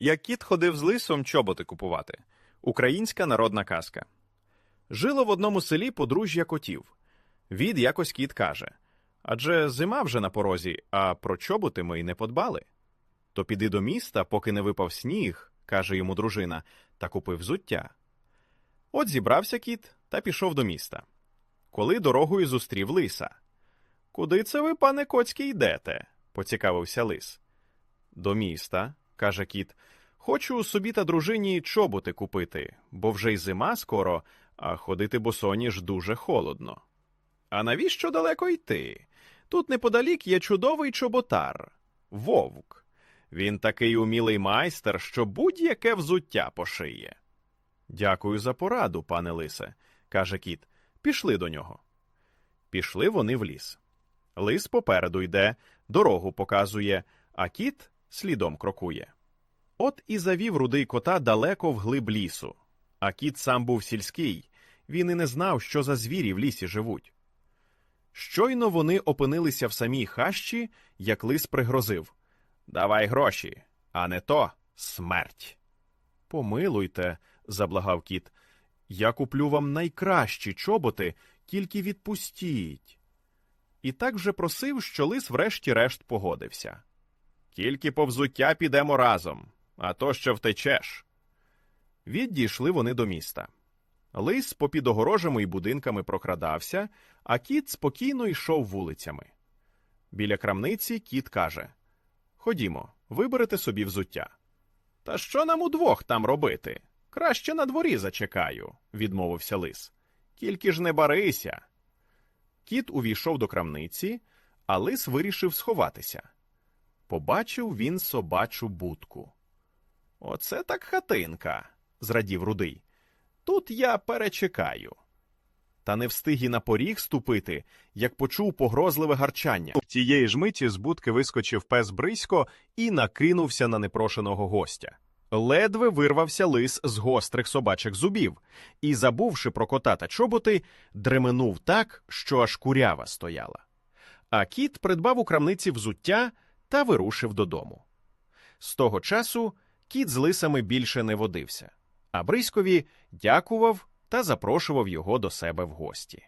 Як кіт ходив з лисом чоботи купувати. Українська народна казка. Жило в одному селі подружжя котів. Від якось кіт каже Адже зима вже на порозі, а про чоботи ми й не подбали. То піди до міста, поки не випав сніг, каже йому дружина, та купи взуття. От зібрався кіт та пішов до міста. Коли дорогою зустрів лиса. Куди це ви, пане коцький, йдете? поцікавився лис. До міста, каже кіт. Хочу собі та дружині чоботи купити, бо вже й зима скоро, а ходити босоніж дуже холодно. А навіщо далеко йти? Тут неподалік є чудовий чоботар вовк. Він такий умілий майстер, що будь-яке взуття пошиє. Дякую за пораду, пане лисе, каже кіт. Пішли до нього. Пішли вони в ліс. Лис попереду йде, дорогу показує, а кіт слідом крокує. От і завів рудий кота далеко в глиб лісу. А кіт сам був сільський, він і не знав, що за звірі в лісі живуть. Щойно вони опинилися в самій хащі, як лис пригрозив Давай гроші, а не то смерть. Помилуйте, заблагав кіт. Я куплю вам найкращі чоботи, тільки відпустіть. І так вже просив, що лис врешті-решт погодився. Тільки по взуття підемо разом, а то що втечеш. Віддійшли вони до міста. Лис попід огорожами й будинками прокрадався, а кіт спокійно йшов вулицями. Біля крамниці кіт каже Ходімо, виберете собі взуття. Та що нам удвох там робити? Краще на дворі зачекаю, відмовився лис. Тільки ж не барися. Кіт увійшов до крамниці, а лис вирішив сховатися. Побачив він собачу будку. Оце так хатинка, зрадів рудий. Тут я перечекаю. Та не встиг і на поріг ступити, як почув погрозливе гарчання. Тієї ж миті з будки вискочив пес Брисько і накинувся на непрошеного гостя. Ледве вирвався лис з гострих собачих зубів і, забувши про кота та чоботи, дременув так, що аж курява стояла. А кіт придбав у крамниці взуття та вирушив додому. З того часу кіт з лисами більше не водився, а Бриськові дякував та запрошував його до себе в гості.